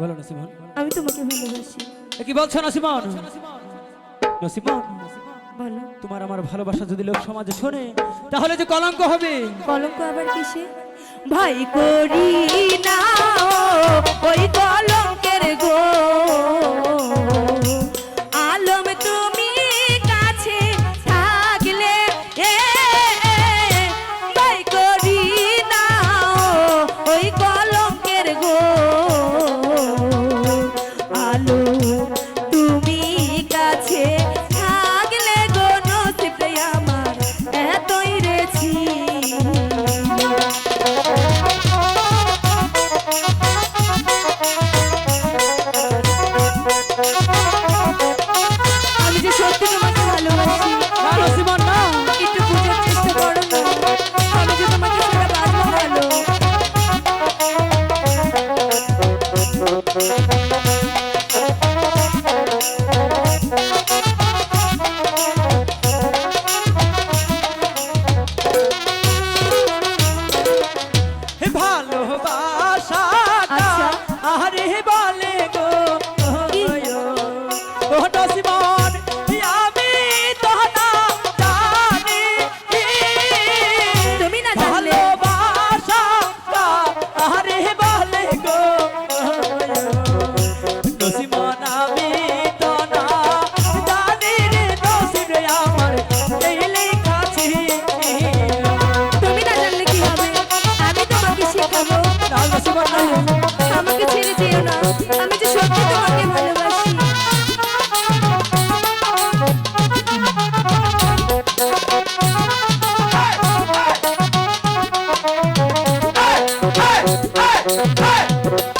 বলো নসিমন। আমি তোমাকে ভালোবাসি। কি বলছো নসিমন? নসিমন বলো। তোমার আমার ভালোবাসা যদি লোক সমাজে শোনে তাহলে যে কলঙ্ক হবে। কলঙ্ক আবার কিসে? ভাই করি না ওই কলঙ্কের গো। আমি যে সত্যি তোমাকে ভালোবাসি ভালোবাসি না? একটু বুঝার চেষ্টা করো। না আমি যে তোমাকে সেটা বাজবো ভালো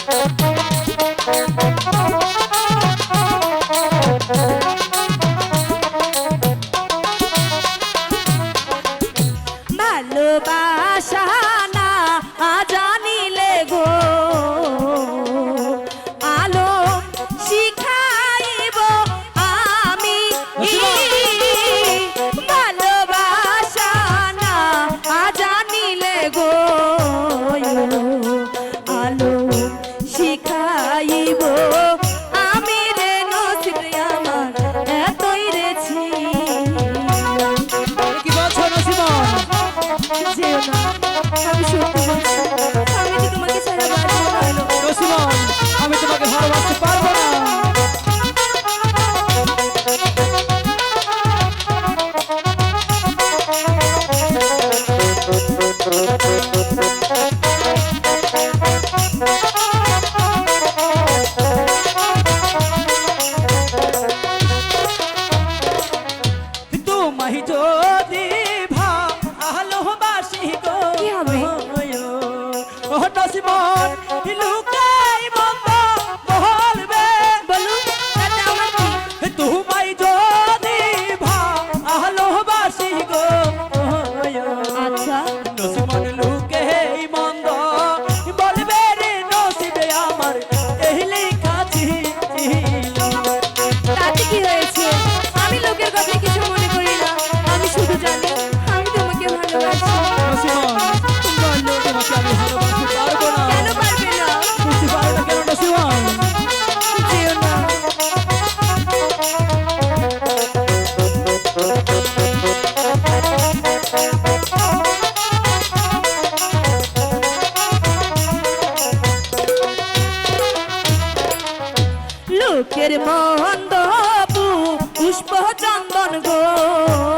Hey! ভালোবাসি গো কি হবে ও নসিবন লুক চোখের মন্দ পুষ্প চন্দন গো।